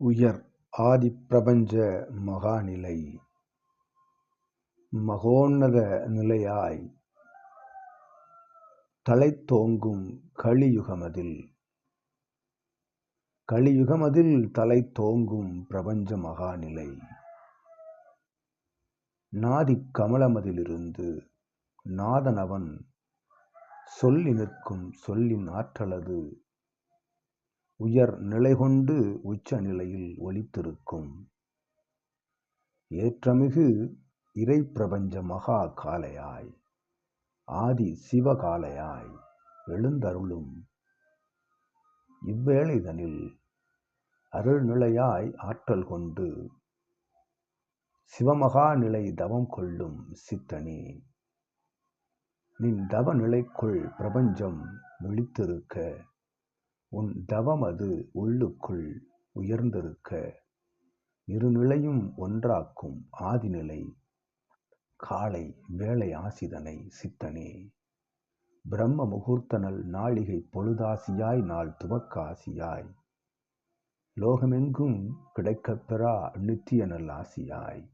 உயர் ஆதிப்பிரபஞ்ச மகாநிலை. மகோன்னத நிலையாய் தலைத்தோங்கும் கலியுகமதில். கலியுகமதில் தலைத்தோங்கும் பிரபஞ்ச மகாநிலை. நாதி கமலமதிலிருந்து நாதனவன் சொல்லி நிற்கும் சொல்லின் ஆற்றலது உயர் நிலைகொண்டு உச்ச நிலையில் ஒலித்திருக்கும் ஏற்றமிகு இறைப்பிரபஞ்ச மகா காலையாய் ஆதி சிவகாலையாய் எழுந்தருளும். இவ்வேளைதனில் அருள்நிலையாய் ஆற்றல் கொண்டு சிவமகா நிலை தவம் கொள்ளும் சித்தனே நின் தவ நிலைக்குள் பிரபஞ்சம் விழித்திருக்க உன் தவமது உள்ளுக்குள் உயர்ந்திருக்க. இருநிலையும் ஒன்றாக்கும் ஆதிநிலை. காலை வேளை ஆசிதனை சித்தனே. பிரம்ம முகூர்த்தனல் நாளிகை பொழுதாசியாய் நாள் துவக்காசியாய். லோகமெங்கும் கிடைக்கப்பெறா நித்திய நல் ஆசியாய்.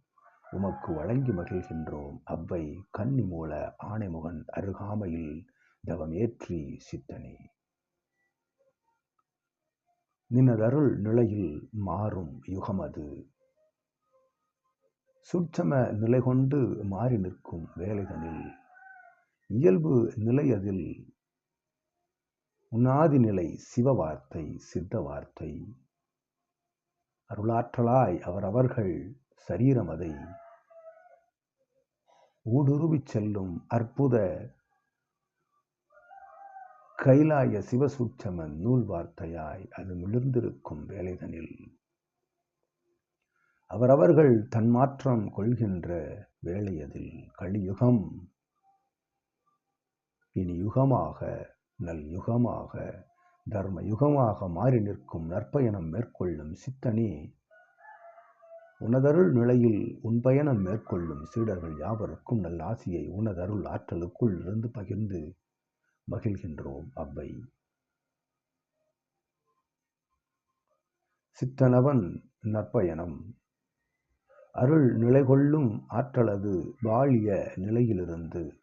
உமக்கு வழங்கி மகிழ்கின்றோம் அவ்வை கன்னிமூல ஆணைமுகன் அருகாமையில் தவமேற்றி சித்தனே. நினதருள் நிலையில் மாறும் யுகமது சுட்சம நிலை கொண்டு மாறி நிற்கும் வேலைதனில். இயல்பு நிலையதில் உன்னாதி நிலை சிவ வார்த்தை சித்த வார்த்தை. அருளாற்றலாய் அவரவர்கள் சரீரமதை ஊடுருவிச் செல்லும் அற்புத கைலாய சிவசூட்சம நூல் வார்த்தையாய் அது மிளிர்ந்திருக்கும் வேலைதனில். அவரவர்கள் தன்மாற்றம் கொள்கின்ற வேலையதில் கலியுகம். இனி யுகமாக நல் யுகமாக தர்ம யுகமாக மாறி நிற்கும் நற்பயணம் மேற்கொள்ளும் சித்தனே. உனதருள் நிலையில் உன் பயணம் மேற்கொள்ளும் சீடர்கள் யாவருக்கும் நல் ஆசியை உனதருள் ஆற்றலுக்குள் இருந்து பகிர்ந்து மகிழ்கின்றோம் அவ்வை. சித்தனவன் நற்பயணம். அருள் நிலை கொள்ளும் ஆற்றலது வாழிய நிலையிலிருந்து.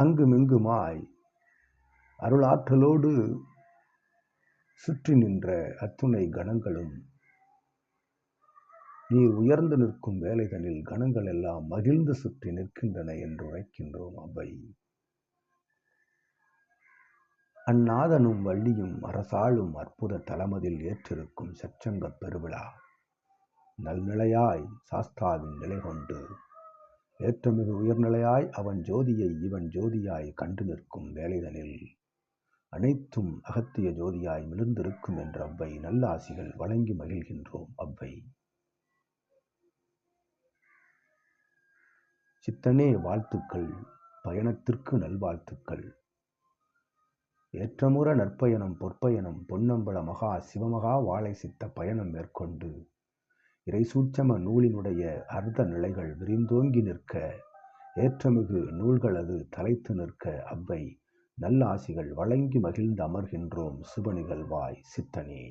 அங்குமிங்குமாய் அருளாற்றலோடு சுற்றி நின்ற அத்துணை கணங்களும். நீர் உயர்ந்து நிற்கும் வேலைதனில் கணங்கள் எல்லாம் மகிழ்ந்து சுற்றி நிற்கின்றன என்று உழைக்கின்றோம் அவை. அந்நாதனும் வள்ளியும் அரசாளும் அற்புத தலமதில் ஏற்றிருக்கும் சச்சங்கப் பெருவிழா. நல்நிலையாய் சாஸ்தாவின் நிலை கொண்டு ஏற்றமிகு உயர்நிலையாய் அவன் ஜோதியை இவன் ஜோதியாய் கண்டு நிற்கும் வேலைதனில் அனைத்தும் அகத்திய ஜோதியாய் மிளிர்ந்திருக்கும் என்ற அவ்வை நல்லாசிகள் வழங்கி மகிழ்கின்றோம் அவ்வை. சித்தனே வாழ்த்துக்கள் பயணத்திற்கு நல்வாழ்த்துக்கள். ஏற்றமுற நற்பயணம் பொற்பயணம் பொன்னம்பல மகா சிவமகா வாழை சித்த பயணம் மேற்கொண்டு இறைசூட்சம நூலினுடைய அர்த்த நிலைகள் விரிந்தோங்கி நிற்க ஏற்றமிகு நூல்களது தலைத்து நிற்க அவ்வை நல்லாசிகள் வழங்கி மகிழ்ந்து அமர்கின்றோம் சுப நிகழ்வாய் சித்தனே.